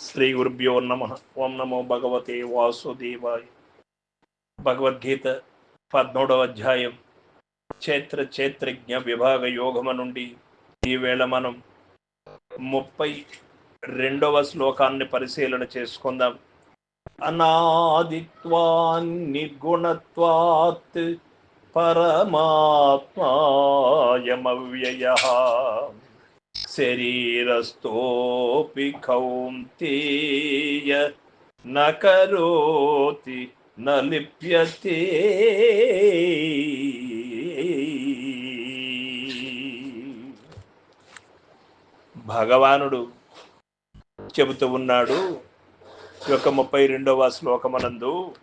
శ్రీ గురుభ్యో నమ. ఓం నమో భగవతే వాసుదేవాయ. భగవద్గీత పద్మూడవ అధ్యాయం. క్షేత్ర క్షేత్రజ్ఞ విభాగ యోగము నుండి ఈవేళ మనం ముప్పై రెండవ శ్లోకాన్ని పరిశీలన చేసుకుందాం. అనాదిత్వా నిర్గుణత్వాత్ పరమాత్మాయమవ్యయ. శరీరస్థోపి కౌంతేయ న కరోతి భగవానుడు చెబుతూ ఉన్నాడు ఈ యొక్క ముప్పై రెండవ శ్లోకమనందు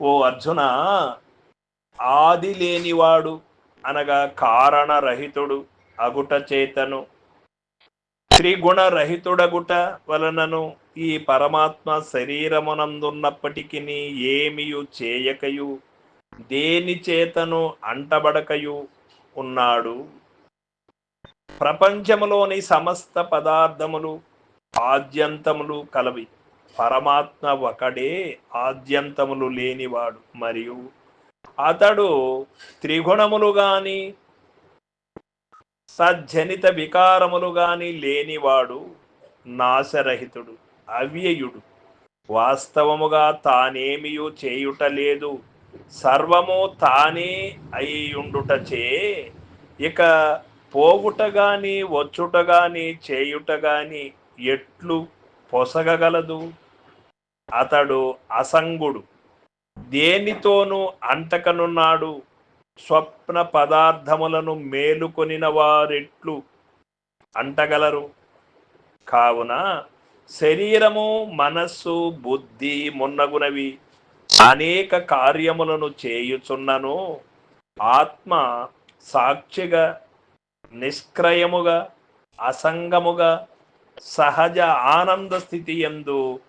ఓ అర్జున ఆది లేనివాడు అనగా కారణరహితుడు. అగుట చేతను. త్రిగుణరహితుడగుట వలనను ఈ పరమాత్మ శరీరమునందున్నప్పటికీ ఏమియు చేయకయు దేని చేతను అంటబడకయు ఉన్నాడు. ప్రపంచములోని సమస్త పదార్థములు ఆద్యంతములు కలవి. పరమాత్మ ఒకడే ఆద్యంతములు లేనివాడు. మరియు అతడు త్రిగుణములు గాని సజ్జనిత వికారములు గాని లేనివాడు నాశరహితుడు అవ్యయుడు. వాస్తవముగా తానేమియూ చేయుట లేదు సర్వము తానే అయ్యుండుటచే ఇక పోగుట గాని వచ్చుట గాని చేయుట గాని ఎట్లు పొసగగలదు? అతడు అసంగుడు. దేనితోనూ అంటకనున్నాడు స్వప్న పదార్థములను మేలుకొనిన వారెట్లు అంటగలరు. కావున శరీరము మనస్సు బుద్ధి మున్నగునవి అనేక కార్యములను చేయుచున్నను. ఆత్మ సాక్షిగా నిష్క్రయముగా అసంగముగా సహజ ఆనంద స్థితి ఎందు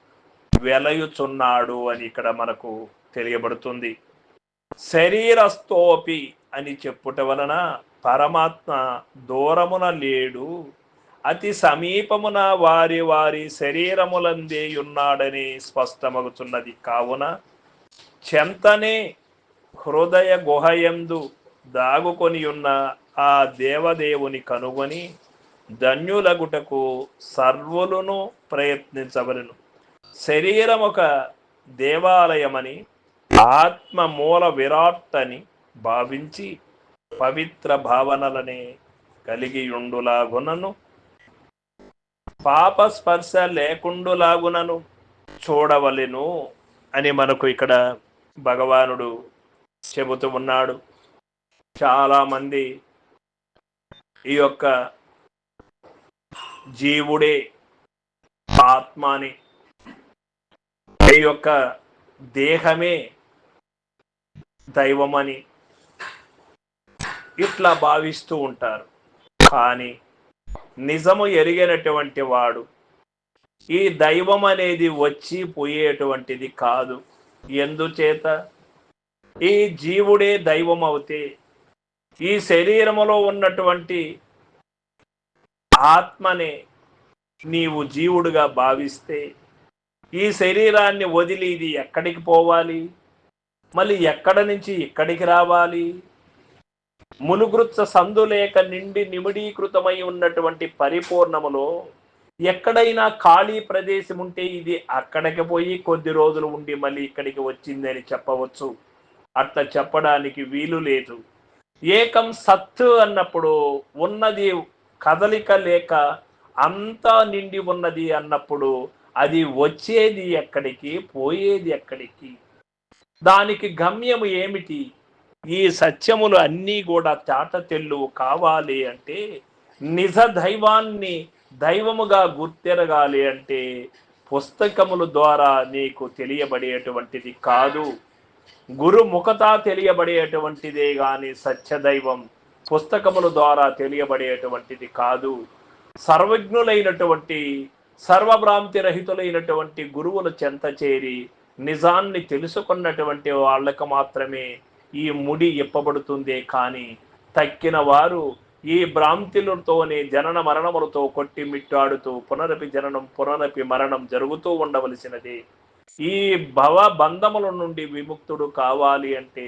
వెలయుచున్నాడు అని ఇక్కడ మనకు తెలియబడుతుంది. శరీరస్థోపి అని చెప్పుట వలన పరమాత్మ దూరమున లేడు. అతి సమీపమున వారి వారి శరీరములందే ఉన్నాడని స్పష్టమగుతున్నది కావున చెంతనే హృదయ గుహయందు దాగుకొని ఉన్న ఆ దేవదేవుని కనుగొని ధన్యులగుటకు సర్వులను ప్రయత్నించవలను. శరీరం ఒక దేవాలయమని ఆత్మ మూల విరాట్ అని భావించి పవిత్ర భావనలనే కలిగి ఉండులాగునను పాప స్పర్శ లేకుండులాగునను చూడవలెను అని మనకు ఇక్కడ భగవానుడు చెబుతూ ఉన్నాడు. చాలామంది ఈ యొక్క జీవుడే ఆత్మని ఈ యొక్క దేహమే దైవమని ఇట్లా భావిస్తూ ఉంటారు. కానీ నిజము ఎరిగినటువంటి వాడు ఈ దైవం అనేది వచ్చి పోయేటువంటిది కాదు. ఎందుచేత? ఈ జీవుడే దైవం అవుతే ఈ శరీరములో ఉన్నటువంటి ఆత్మనే నీవు జీవుడుగా భావిస్తే ఈ శరీరాన్ని వదిలి ఇది ఎక్కడికి పోవాలి? మళ్ళీ ఎక్కడ నుంచి ఇక్కడికి రావాలి? మునుగృత్స సందులేక నిండి నిమిడీకృతమై ఉన్నటువంటి పరిపూర్ణములో ఎక్కడైనా ఖాళీ ప్రదేశం ఉంటే ఇది అక్కడికి పోయి కొద్ది రోజులు ఉండి మళ్ళీ ఇక్కడికి వచ్చిందని చెప్పవచ్చు. అట్లా చెప్పడానికి వీలు లేదు. ఏకం సత్తు అన్నప్పుడు ఉన్నది కదలిక లేక అంతా నిండి ఉన్నది అన్నప్పుడు అది వచ్చేది ఎక్కడికి పోయేది ఎక్కడికి? దానికి గమ్యము ఏమిటి? ఈ సత్యములు అన్నీ కూడా తాట తెల్లు కావాలి అంటే నిజ దైవాన్ని దైవముగా గుర్తెరగాలి అంటే పుస్తకముల ద్వారా నీకు తెలియబడేటువంటిది కాదు. గురు ముఖత తెలియబడేటువంటిదే గాని సత్యదైవం పుస్తకముల ద్వారా తెలియబడేటువంటిది కాదు. సర్వజ్ఞులైనటువంటి సర్వభ్రాంతి రహితులైనటువంటి గురువుల చెంత చేరి నిజాన్ని తెలుసుకున్నటువంటి వాళ్ళకు మాత్రమే ఈ ముడి ఇప్పబడుతుందే కానీ తక్కిన వారు ఈ భ్రాంతిలతోనే జనన మరణములతో కొట్టి మిట్టాడుతూ పునరపి జననం పునరపి మరణం జరుగుతూ ఉండవలసినది. ఈ భవ బంధముల నుండి విముక్తుడు కావాలి అంటే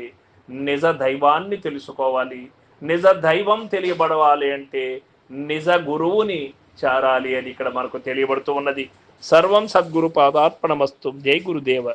నిజ దైవాన్ని తెలుసుకోవాలి. నిజ దైవం తెలియబడవాలి అంటే నిజ గురువుని చేరాలి అని ఇక్కడ మనకు తెలియబడుతూ ఉన్నది. ಸರ್ವಂ ಸದ್ಗುರುಪಾದಾರ್ಪಣಮಸ್ತು. ಜೈ ಗುರುದೇವ.